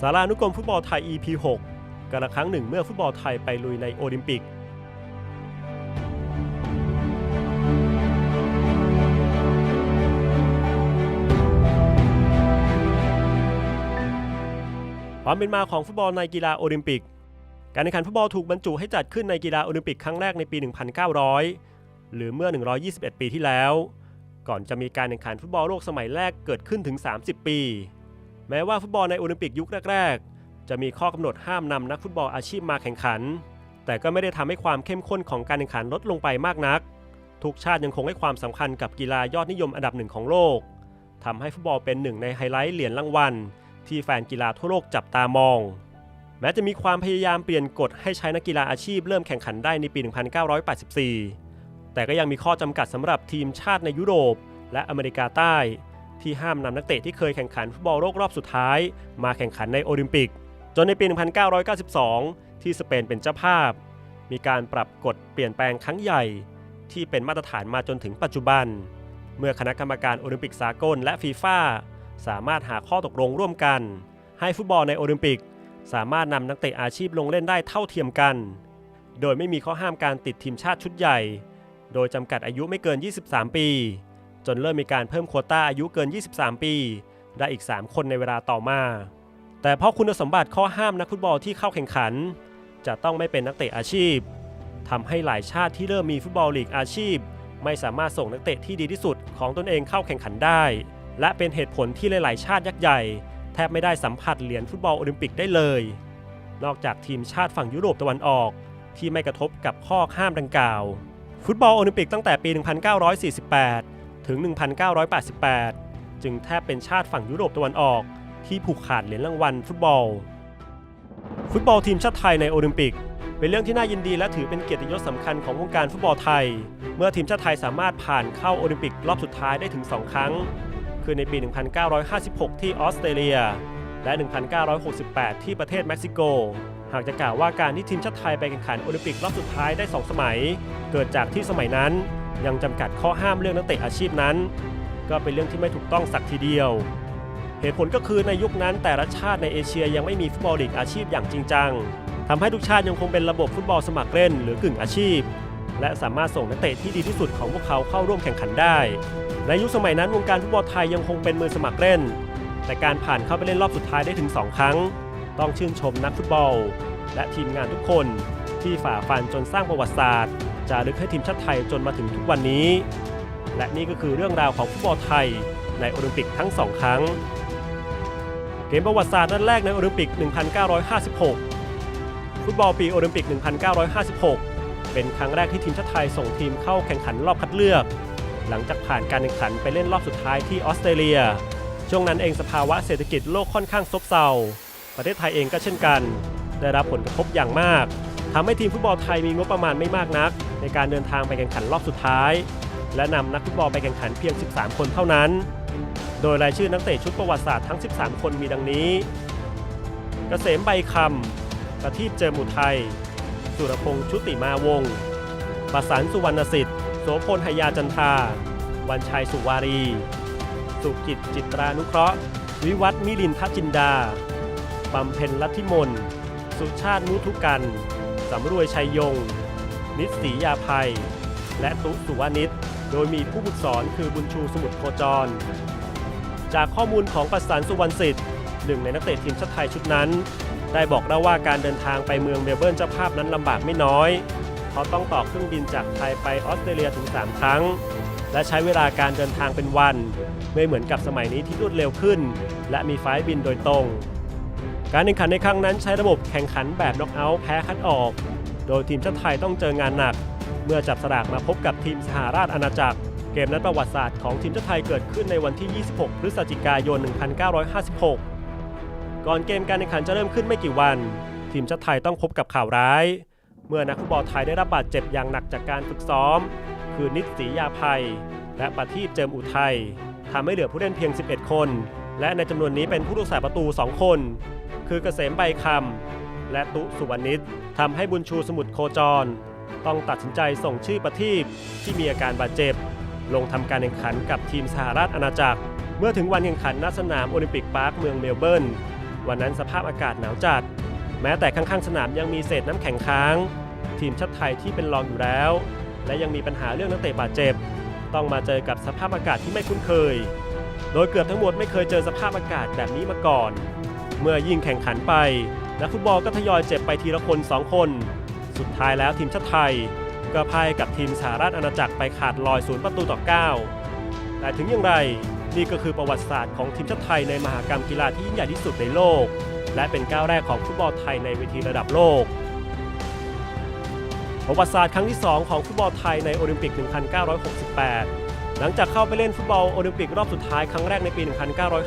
สารานุกรมฟุตบอลไทย EP 6กาละครั้งหนึ่งเมื่อฟุตบอลไทยไปลุยในโอลิมปิก ความเป็นมาของฟุตบอลในกีฬาโอลิมปิก การแข่งขันฟุตบอลถูกบรรจุให้จัดขึ้นในกีฬาโอลิมปิกครั้งแรกในปี 1900 หรือเมื่อ 121 ปีที่แล้ว ก่อนจะมีการแข่งขันฟุตบอลโลกสมัยแรกเกิดขึ้นถึง 30 ปี แม้ว่าฟุตบอลในโอลิมปิกยุคแรกๆ จะมีข้อกำหนดห้ามนำนักฟุตบอลอาชีพมาแข่งขัน แต่ก็ไม่ได้ทำให้ความเข้มข้นของการแข่งขันลดลงไปมากนัก ทุกชาติยังคงให้ความสำคัญกับกีฬายอดนิยมอันดับหนึ่งของโลกทำให้ฟุตบอลเป็นหนึ่งในไฮไลท์เหรียญรางวัล ที่แฟนกีฬาทั่วโลกจับตามอง แม้จะมีความพยายามเปลี่ยนกฎให้ใช้นักกีฬาอาชีพเริ่มแข่งขันได้ในปี 1984 แต่ก็ยังมีข้อจำกัดสำหรับทีมชาติในยุโรปและอเมริกาใต้ ที่ห้ามนำนักเตะที่เคยแข่งขันฟุตบอลโลกรอบสุดท้าย มาแข่งขันในโอลิมปิก จนในปี 1992 ที่สเปนเป็นเจ้าภาพ มีการปรับกฎเปลี่ยนแปลงครั้งใหญ่ ที่เป็นมาตรฐานมาจนถึงปัจจุบัน เมื่อคณะกรรมการโอลิมปิกสากลและฟีฟ่าสามารถหาข้อตกลงร่วมกัน ให้ฟุตบอลในโอลิมปิก สามารถนำนักเตะอาชีพลงเล่นได้เท่าเทียมกัน โดยไม่มีข้อห้ามการติดทีมชาติชุดใหญ่ โดยจำกัดอายุไม่เกิน 23 ปี จนเริ่มมีการเพิ่มโควต้าอายุเกิน 23 ปี ได้อีก 3 คนในเวลาต่อมา แต่เพราะคุณสมบัติข้อห้ามนักฟุตบอลที่เข้าแข่งขัน จะต้องไม่เป็นนักเตะอาชีพทำให้หลายชาติที่เริ่มมีฟุตบอลลีกอาชีพ ไม่สามารถส่งนักเตะที่ดีที่สุดของตนเองเข้าแข่งขันได้ และเป็นเหตุผลที่หลาย ๆ ชาติยักษ์ใหญ่ แทบไม่ได้สัมผัสเหรียญฟุตบอลโอลิมปิกได้เลย นอกจากทีมชาติฝั่งยุโรปตะวันออก ที่ไม่กระทบกับข้อห้ามดังกล่าว ฟุตบอลโอลิมปิกตั้งแต่ปี 1948 ถึง 1988 จึงแทบเป็นชาติฝั่งยุโรปตะวันออก ที่ผูกขาดเหรียญรางวัลฟุตบอล ฟุตบอลทีมชาติไทยในโอลิมปิก เป็นเรื่องที่น่ายินดีและถือเป็นเกียรติยศสำคัญของวงการฟุตบอลไทย เมื่อทีมชาติไทยสามารถผ่านเข้าโอลิมปิกรอบสุดท้ายได้ถึง 2 ครั้ง คือในปี 1956 ที่ออสเตรเลีย และ 1968 ที่ประเทศเม็กซิโกหากจะกล่าวว่าการที่ทีมชาติไทยไปแข่งขันโอลิมปิกรอบสุดท้ายได้ 2 สมัย เกิดจากที่สมัยนั้น ยังจำกัดข้อห้ามเรื่องนักเตะอาชีพนั้น ก็เป็นเรื่องที่ไม่ถูกต้องสักทีเดียว เหตุผลก็คือในยุคนั้นแต่ละชาติในเอเชียยังไม่มีฟุตบอลลีกอาชีพอย่างจริงจังทำให้ทุกชาติยังคงเป็นระบบฟุตบอลสมัครเล่นหรือกึ่งอาชีพ และสามารถส่งนักเตะที่ดีที่สุดของพวกเขาเข้าร่วมแข่งขันได้ ในยุคสมัยนั้นวงการฟุตบอลไทยยังคงเป็นมือสมัครเล่น แต่การผ่านเข้าไปเล่นรอบสุดท้ายได้ถึง 2 ครั้ง ต้องชื่นชมนักฟุตบอล และทีมงานทุกคนที่ฝ่าฟันจนสร้างประวัติศาสตร์ จารึกให้ทีมชาติไทยจนมาถึงทุกวันนี้ และนี่ก็คือเรื่องราวของฟุตบอลไทยในโอลิมปิกทั้ง2ครั้งเกมประวัติศาสตร์นัดแรกในโอลิมปิก 1956 ฟุตบอลปีโอลิมปิก 1956 เป็นครั้งแรกที่ทีมชาติไทยส่งทีมเข้าแข่งขันรอบคัดเลือก หลังจากผ่านการแข่งขันไปเล่นรอบสุดท้ายที่ออสเตรเลีย ช่วงนั้นเองสภาวะเศรษฐกิจโลกค่อนข้างซบเซา ประเทศไทยเองก็เช่นกัน ได้รับผลกระทบอย่างมาก ทำให้ทีมฟุตบอลไทยมีงบประมาณไม่มากนัก ในการเดินทางไปแข่งขันรอบสุดท้าย และนำนักฟุตบอลไปแข่งขันเพียง 13 คนเท่านั้น โดยรายชื่อนักเตะชุดประวัติศาสตร์ทั้ง 13 คนมีดังนี้เกษมใบคำประทีปเจอมุทัย สุรพงษ์ชุติมาวงศ์ประสานสุวรรณสิทธิ์โสพลหยาจันทาวันชัยสุวารี สุกิจจิตรานุเคราะห์ วิวัฒมิลินทจินดาบำเพ็ญลัทธิมน สุชาตินุทุกัน สำรวยชัยยง นิตศรียาภัย และตุสุวานิชโดยมีผู้ฝึกสอนคือบุญชูสมุทรโคจร จากข้อมูลของประสานสุวรรณสิทธิ์หนึ่งในนักเตะทีมชาติไทยชุดนั้น ได้บอกเล่าว่าการเดินทางไปเมืองเมลเบิร์นเจ้าภาพนั้นลำบากไม่น้อยเพราะต้องต่อเครื่องบินจากไทยไปออสเตรเลียถึง 3 ครั้ง และใช้เวลาการเดินทางเป็นวัน ไม่เหมือนกับสมัยนี้ที่รวดเร็วขึ้น และมีไฟล์บินโดยตรง การแข่งขันในครั้งนั้นใช้ระบบแข่งขันแบบน็อกเอาท์แพ้คัดออก โดยทีมชาติไทยต้องเจองานหนัก เมื่อจับสลากมาพบกับทีมสหราชอาณาจักร เกมนั้นประวัติศาสตร์ของทีมชาติไทยเกิดขึ้นในวันที่ 26 พฤศจิกายน 1956 ก่อนเกมการแข่งขันจะเริ่มขึ้นไม่กี่วัน ทีมชาติไทยต้องพบกับข่าวร้าย เมื่อนักฟุตบอลไทยได้รับบาดเจ็บอย่างหนักจากการฝึกซ้อม คือนิตศรียาภัย และประทีปเจิมอุทัยทำให้เหลือผู้เล่นเพียง 11 คน และในจำนวนนี้เป็นผู้รักษาประตู 2 คน คือเกษมใบคำและตุสุวรรณิชทำให้บุญชูสมุทรโคจร ต้องตัดสินใจส่งชื่อประทีปที่มีอาการบาดเจ็บ ลงทำการแข่งขันกับทีมสหราชอาณาจักร เมื่อถึงวันแข่งขันณสนามโอลิมปิกพาร์คเมืองเมลเบิร์นวันนั้นสภาพอากาศหนาวจัด แม้แต่ข้างๆสนามยังมีเศษน้ำแข็งค้าง ทีมชาติไทยที่เป็นรองอยู่แล้ว และยังมีปัญหาเรื่องนักเตะบาดเจ็บ ต้องมาเจอกับสภาพอากาศที่ไม่คุ้นเคย โดยเกือบทั้งหมดไม่เคยเจอสภาพอากาศแบบนี้มาก่อน เมื่อยิ่งแข่งขันไป นักฟุตบอลก็ทยอยเจ็บไปทีละคนสองคน สุดท้ายแล้วทีมชาติไทย ก็พ่ายกับทีมสหราชอาณาจักรไปขาดลอยศูนย์ประตูต่อ 9 แต่ถึงอย่างไรนี่ก็คือประวัติศาสตร์ของทีมชาติไทยในมหากรรมกีฬาที่ยิ่งใหญ่ที่สุดในโลก และเป็นก้าวแรกของฟุตบอลไทยในเวทีระดับโลก ประวัติศาสตร์ครั้งที่ 2 ของฟุตบอลไทยในโอลิมปิก 1968 หลังจากเข้าไปเล่นฟุตบอลโอลิมปิกรอบสุดท้ายครั้งแรกในปี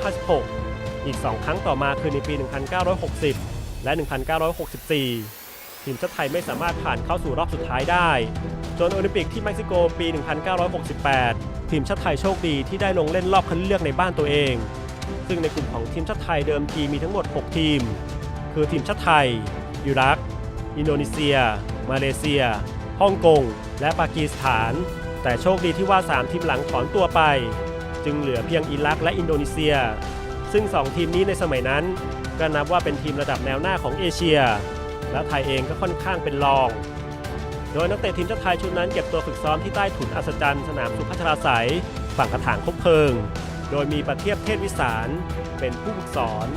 1956 อีก 2 ครั้งต่อมาคือในปี 1960 และ 1964 ทีมชาติไทยไม่สามารถผ่านเข้าสู่รอบสุดท้ายได้ จนโอลิมปิกที่เม็กซิโกปี 1968 ทีมชาติไทยโชคดีที่ได้ลงเล่นรอบคัดเลือกในบ้านตัวเอง ซึ่งในกลุ่มของทีมชาติไทยเดิมทีมีทั้งหมด 6 ทีม คือทีมชาติไทย อิรัก อินโดนีเซีย มาเลเซีย ฮ่องกง และปากีสถาน แต่โชคดีที่ว่า 3 ทีมหลังถอนตัวไป จึงเหลือเพียงอิรักและอินโดนีเซีย ซึ่ง 2 ทีมนี้ในสมัยนั้น ก็นับว่าเป็นทีมระดับแนวหน้าของเอเชีย และไทยเองก็ค่อนข้างเป็นรอง โดยนักเตะทีมชาติไทยชุดนั้นเก็บตัวฝึกซ้อมที่ใต้ถุนอัศจรรย์สนามสุพัชราไสยฝั่งกระถางคบเพลิง โดยมีประเทียบเทศวิสารเป็นผู้ฝึกสอน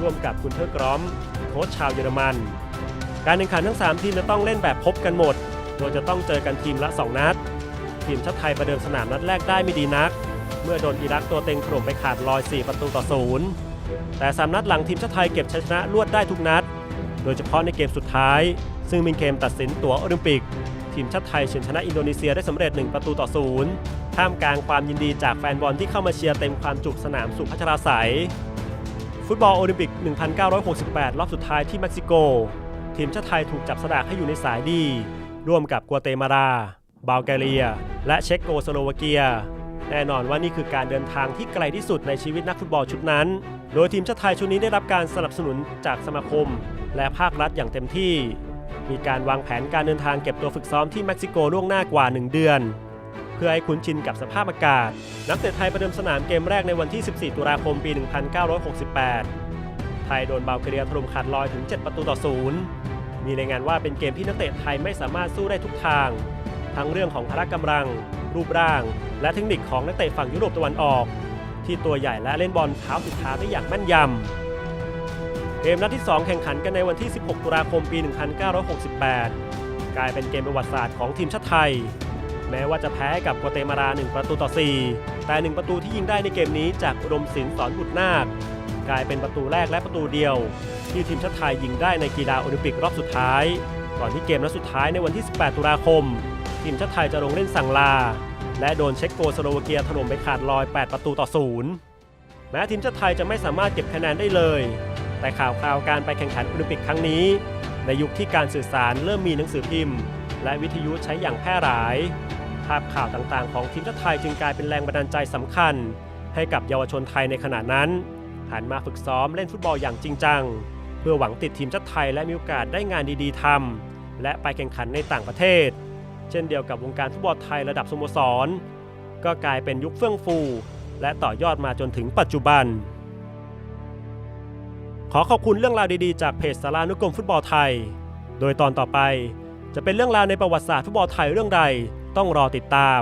ร่วมกับคุณเทอร์กรอมโค้ชชาวเยอรมัน การแข่งขันทั้ง 3 ทีมจะต้องเล่นแบบพบกันหมด โดยจะต้องเจอกันทีมละ 2 นัด ทีมชาติไทยประเดิมสนามนัดแรกได้ไม่ดีนัก เมื่อโดนอิรักตัวเต็งถล่มไปขาดลอย 4 ประตูต่อศูนย์แต่สามนัดหลังทีมชาติไทยเก็บชัยชนะรวดได้ทุกนัด โดยเฉพาะในเกมสุดท้าย ซึ่งเป็นเกมตัดสินตั๋วโอลิมปิก ทีมชาติไทยเฉือนชนะอินโดนีเซียได้สำเร็จ 1 ประตูต่อศูนย์ท่ามกลางความยินดีจากแฟนบอลที่เข้ามาเชียร์เต็มความจุสนามสุพัชราไสยฟุตบอลโอลิมปิก 1968 รอบสุดท้ายที่เม็กซิโก ทีมชาติไทยถูกจับสลากให้อยู่ในสายดี ร่วมกับกัวเตมาลา บัลแกเรีย และเช็กโกสโลวาเกีย แน่นอนว่านี่คือการเดินทางที่ไกลที่สุดในชีวิตนักฟุตบอลชุดนั้น โดยทีมชาติไทยชุดนี้ได้รับการสนับสนุนจากสมาคม และภาครัฐอย่างเต็มที่ มีการวางแผนการเดินทางเก็บตัวฝึกซ้อมที่เม็กซิโกล่วงหน้ากว่า 1 เดือน เพื่อให้คุ้นชินกับสภาพอากาศ นักเตะไทยประเดิมสนามเกมแรกในวันที่ 14 ตุลาคมปี 1968 ไทยโดนบัลแกเรียถล่มขาดลอยถึง 7 ประตูต่อศูนย์มีรายงานว่าเป็นเกมที่นักเตะไทยไม่สามารถสู้ได้ทุกทาง ทั้งเรื่องของพละกำลัง รูปร่าง และเทคนิคของนักเตะฝั่งยุโรปตะวันออก ที่ตัวใหญ่และเล่นบอลเท้าสุดเท้าได้อย่างแม่นยำเกมนัดที่ 2 แข่งขันกันในวันที่ 16 ตุลาคมปี 1968 กลายเป็นเกมประวัติศาสตร์ของทีมชาติไทย แม้ว่าจะแพ้กับกัวเตมาลา1 ประตูต่อ 4 แต่ 1 ประตูที่ยิงได้ในเกมนี้จากอุดมศิลป์สอนบุตรนาคกลายเป็นประตูแรกและประตูเดียว ที่ทีมชาติไทยยิงได้ในกีฬาโอลิมปิกรอบสุดท้าย ก่อนที่เกมนัดสุดท้ายในวันที่ 18 ตุลาคม ทีมชาติไทยจะลงเล่นสั่งลา และโดนเช็กโกสโลวาเกียถล่มไปขาดลอย 8 ประตูต่อศูนย์แม้ทีมชาติไทยจะไม่สามารถเก็บคะแนนได้เลย แต่ข่าวคราวการไปแข่งขันโอลิมปิกครั้งนี้ ในยุคที่การสื่อสารเริ่มมีหนังสือพิมพ์ และวิทยุใช้อย่างแพร่หลาย ภาพข่าวต่างๆ ของทีมชาติไทยจึงกลายเป็นแรงบันดาลใจสำคัญ ให้กับเยาวชนไทยในขณะนั้นหันมาฝึกซ้อมเล่นฟุตบอลอย่างจริงจัง เพื่อหวังติดทีมชาติไทยและมีโอกาสได้งานดีๆทำและไปแข่งขันในต่างประเทศ เช่นเดียวกับวงการฟุตบอลไทยระดับสโมสร ก็กลายเป็นยุคเฟื่องฟู และต่อยอดมาจนถึงปัจจุบัน ขอขอบคุณเรื่องราวดีๆ จากเพจสารานุกรมฟุตบอลไทย โดยตอนต่อไปจะเป็นเรื่องราวในประวัติศาสตร์ฟุตบอลไทยเรื่องใดต้องรอติดตาม